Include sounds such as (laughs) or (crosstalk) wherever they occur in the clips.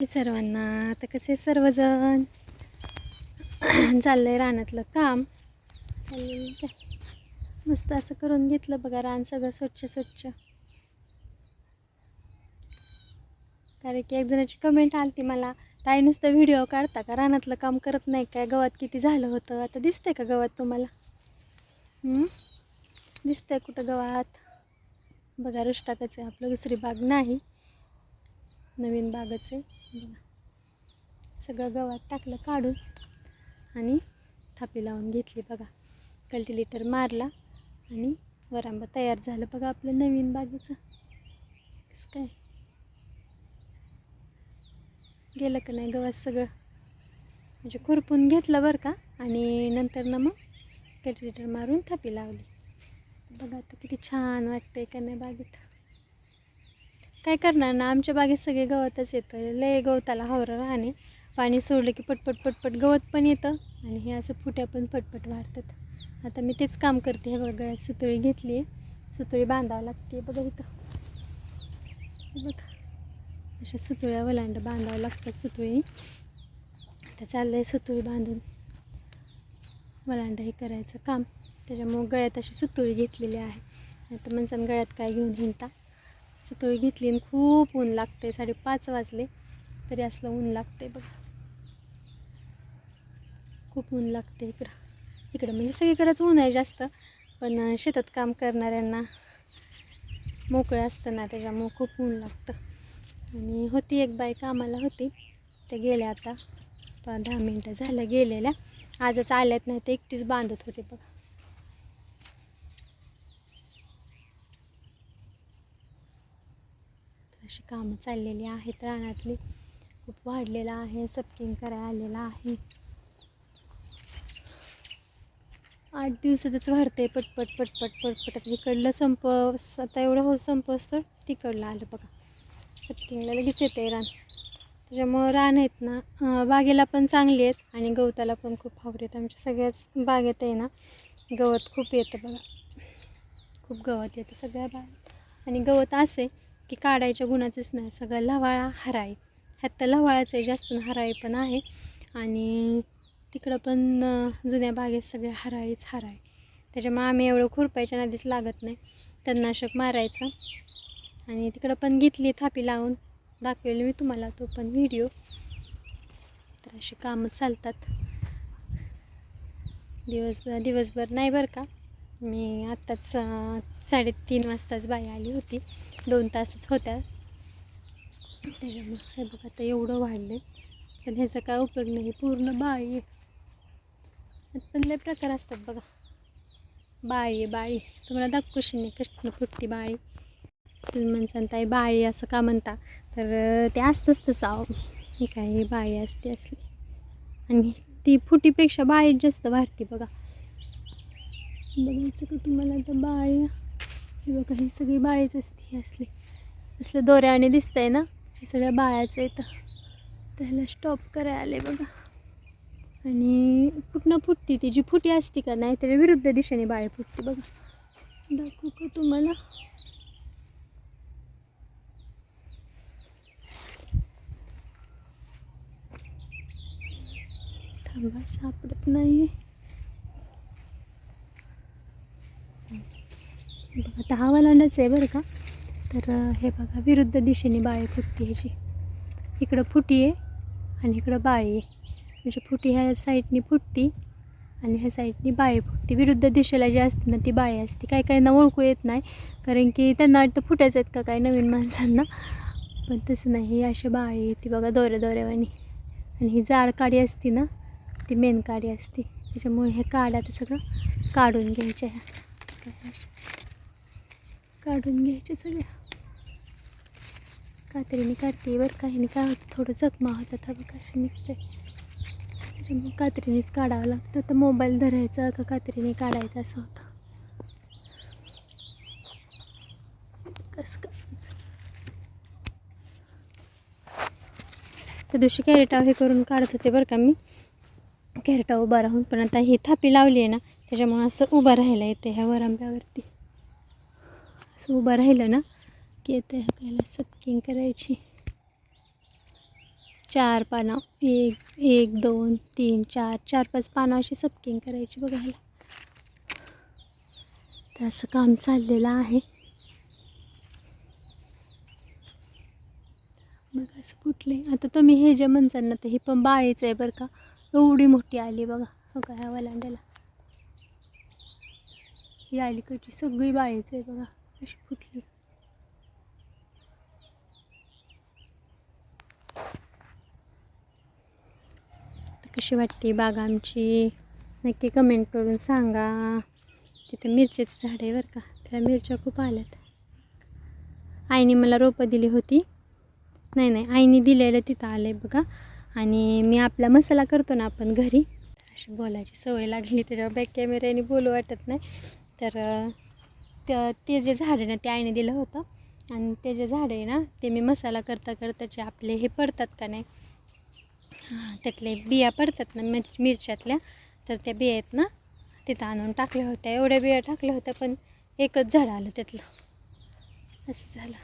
सर्वांना. आता कसे सर्वजण? (clears throat) चाललंय रानातलं काम. आणि काय? मस्त असं करून घेतलं बघा रान सगळं स्वच्छ स्वच्छ. कारण की एक जणाची कमेंट आली मला ताई नुसतं व्हिडिओ काढता का? रानातलं काम करत नाही काय? गवत किती झालं होतं? आता दिसतंय का गवत तुम्हाला? दिसतंय कुठं गवात? बघा रुष्टाकच आहे. आपलं दुसरी बाग नाही. नवीन बागच. आहे बघा सगळं गवात टाकलं काढून आणि थापी लावून घेतली बघा. कल्टिलेटर मारला आणि वरांबा तयार झालं बघा आपलं नवीन बागेचं. कसं काय? गेलं का नाही गवत सगळं? म्हणजे खुरपून घेतलं बरं का? आणि नंतर ना मग कल्टिलेटर मारून थापी लावली. बघा आता किती छान वाटतंय का नाही बागेत. काय करणार ना आमच्या बागेत सगळे गवतच येतं. लय गवताला हावरं राहणे. पाणी सोडलं की पटपट पटपट गवत पण येतं आणि हे असं फुट्या पण पटपट वाढतात. आता मी तेच काम करते. हे बघा सुतळी घेतली आहे. सुतळी बांधावं लागते. बघा इथं. बघ बघा. अशा सुतळ्या वलांड बांधावं लागतात सुतळी. आता चाललं आहे सुतळी बांधून. वलांड हे करायचं काम. त्याच्यामुळं गळ्यात अशी सुतळी घेतलेली आहे. आता माणसानं गळ्यात काय घेऊन हिंडता? सुतळी घेतली आणि खूप ऊन लागते साडेपाच वाजले तरी असलं ऊन लागते बघा. खूप ऊन लागते इकडं. इकडं म्हणजे सगळीकडेच ऊन आहे जास्त पण शेतात काम करणाऱ्यांना मोकळं असतं ना त्याच्यामुळं खूप ऊन लागतं. आणि होती एक बाई कामाला होती त्या गेल्या आता दहा मिनटं झालं गेलेल्या. आजच आल्यात नाही ते एकटीच बांधत होते बघा. अशी कामं चाललेली आहेत. रानातली खूप वाढलेलं आहे. सपकिंग करायला आलेलं आहे. आठ दिवसातच वाढते पटपट पटपट पटपट. आता इकडलं संप आता एवढं हो संपस तर तिकडलं आलं बघा. सपकिंगला लगेच येते रान. त्याच्यामुळं रान आहेत ना बागेला पण चांगली आहेत आणि गवताला पण खूप फावरे आहेत. आमच्या सगळ्याच बागेत आहे ना गवत खूप येतं बघा. खूप गवत येतं सगळ्या बागेत. आणि गवत असे की काढायच्या गुणाचंच नाही. सगळं लवाळा हराय ह्यात तर लवाळाचं आहे जास्त हराळी पण आहे. आणि तिकडं पण जुन्या बागेत सगळे हराळीच हराळी त्याच्यामुळे आम्ही एवढं खुरपायच्या नदीच लागत नाही. तणनाशक मारायचं. आणि तिकडं पण घेतली थापी लावून. दाखवेल मी तुम्हाला तो पण व्हिडिओ तर अशी कामं चालतात. दिवसभर दिवसभर नाही बरं का? मी आत्ताच साडेतीन वाजताच बाई आली होती. दोन तासच होत्या. त्याच्यामुळं हे बघा आता एवढं वाढलं पण ह्याचा काय उपयोग नाही पूर्ण बाळी आहे. पण लय प्रकार असतात बघा. बाळी बाळी तुम्हाला दाखवशी नाही कष्ट फुटती बाळी तुम्ही म्हणसान ताई बाळी असं का म्हणता? तर ते असतंच तसं अहो. हे काय बाळी असते असली. आणि ती फुटीपेक्षा बाळी जास्त वाढते बघा. बघायचं का तुम्हाला तर बाळी हे बघा ही सगळी बाळीच असते ही असली. असलं दोऱ्याने दिसतंय ना? हे सगळ्या बाळ्याचं येतं त्याला स्टॉप करायला आले बघा. आणि कुठनं फुटती ती? जी फुटी असती का नाही त्याच्या विरुद्ध दिशेने बाळे फुटते बघा. दाखवू का तुम्हाला? थांबा सापडत नाही बघा आता हा आहे बरं का. तर हे बघा विरुद्ध दिशेने बाळे फुटते ह्याची. इकडं फुटी आहे आणि इकडं बाळी आहे. म्हणजे फुटी ह्या साईडनी फुटती आणि ह्या साईडनी बाळे फुटते. विरुद्ध दिशेला जी असते ना ती बाळे असते. काही काहींना ओळखू येत नाही कारण की त्यांना वाटतं फुटायच आहेत का काय नवीन माणसांना. पण तसं नाही ही अशी बाळी आहे. ती बघा दोऱ्या दोऱ्यावानी आणि ही जाड काडी असती ना ती मेन काडी असते. त्याच्यामुळे हे काड्या ते सगळं काढून घ्यायच्या ह्या. काय काढून घ्यायच्या सगळ्या कात्रीने काढते बरं काही नाही काय होतं थोडं जखमा होतात हा कशी निघते. त्याच्यामुळे कात्रीनेच काढावं लागतं. तर मोबाईल धरायचा का कात्रीने काढायचं असं होतं. कसं करायचं? त्या दिवशी कॅरेटाव हे करून काढत होते बरं का मी. कॅरेटा उभा राहून पण आता ही थापी लावली आहे ना त्याच्यामुळे असं उभं राहायला येते ह्या वरांब्यावरती. असं उभं राहिलं ना की येते ह्याला सत्किंग करायची. चार पानं एक एक दोन तीन चार चार पाच पानं अशी सपकिंग करायची बघायला तर असं काम चाललेलं आहे. मग असं फुटले आता तुम्ही हे जे म्हणसाल ना तर हे पण बाळीचं आहे बरं का. एवढी मोठी आली बघा. हो का ह्या वलांड्याला. ही आली कशी सगळी बाळीचं आहे बघा. अशी फुटली कशी वाटते बाग आमची? नक्की कमेंट करून सांगा. तिथं मिरचीचं झाड आहे बरं का. त्या मिरच्या खूप आल्यात. आईने मला रोपं दिली होती. नाही नाही आईने दिलेलं तिथं आलं आहे बघा. आणि मी आपला मसाला करतो ना आपण घरी. अशी बोलायची सवय लागली. त्याच्यावर बॅक कॅमेऱ्याने बोलू वाटत नाही. तर त्या- ते जे झाड आहे ना ते आईने दिलं होतं. आणि ते जे झाड आहे ना ते मी मसाला करता करता जे आपले हे पडतात का नाही त्यातले बिया पडतात ना मिर मिरच्यातल्या तर त्या बिया आहेत ना तिथं आणून टाकल्या होत्या. एवढ्या बिया टाकल्या होत्या पण एकच झाड आलं त्यातलं. असं झालं.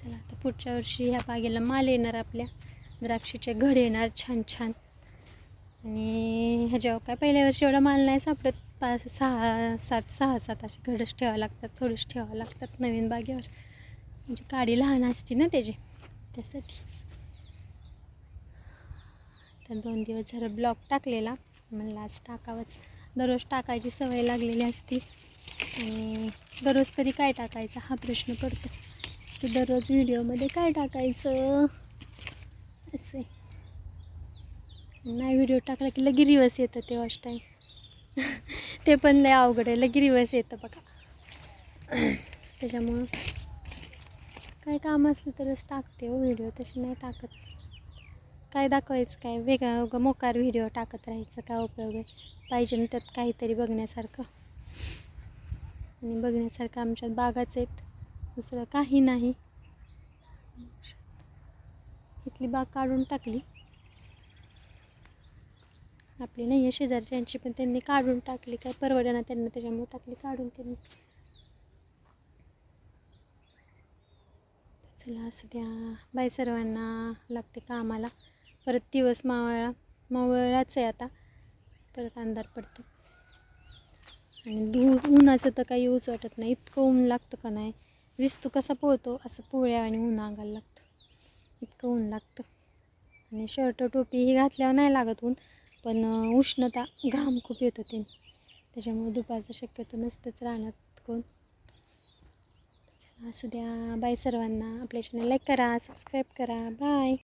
चला आता पुढच्या वर्षी ह्या बागेला माल येणार आपल्या. द्राक्षीचे घड येणार छान छान. आणि ह्याच्यावर काय पहिल्या वर्षी एवढा माल नाही सापडत. पाच सहा सात सहा सात असे घडच ठेवावं लागतात थोडेच ठेवावं लागतात नवीन बागेवर. म्हणजे काडी लहान असते ना त्याची त्यासाठी. तर दोन दिवस जरा ब्लॉक टाकलेला. म्हणलं आज टाकावंच. दररोज टाकायची सवय लागलेली असती. आणि दररोज तरी काय टाकायचं हा प्रश्न पडतो. की दररोज व्हिडिओमध्ये काय टाकायचं असं आहे. नाही व्हिडिओ टाकला की लगी रिवर्स येतं ते वॉश टाईम (laughs) ते पण लय अवघड आहे. लगी रिवर्स येतं बघा. (clears throat) त्याच्यामुळं काय काम असलं तरच टाकते हो व्हिडिओ तसे नाही टाकत. काय दाखवायचं काय? वेगळा उगा मोकार व्हिडिओ टाकत राहायचं काय उपयोग आहे? पाहिजे ना त्यात काहीतरी बघण्यासारखं. आणि बघण्यासारखं आमच्यात बागाच आहेत. दुसरं काही नाही. इथली बाग काढून टाकली. आपली नाही आहे शेजारच्यांची पण त्यांनी काढून टाकली काय परवडना त्यांना त्याच्यामुळे टाकली काढून त्यांनी. चला असू द्या. बाय सर्वांना लागते कामाला. परत दिवस मावळा मावळाच आहे आता. परत अंधार पडतो. आणि धू उन्हाचं तर काही यूज वाटत नाही. इतकं ऊन लागतं का नाही? विस्तू कसा पोळतो असं पोळ्या आणि ऊन अंगाला लागतं. इतकं ऊन लागतं. आणि शर्ट टोपी ही घातल्यावर नाही लागत ऊन. पण उष्णता घाम खूप येत होते. त्याच्यामुळे दुपारचं शक्यतो नसतंच राहणार कोण. चला असू द्या. बाय सर्वांना. आपल्या चॅनल लाईक करा सबस्क्राईब करा. बाय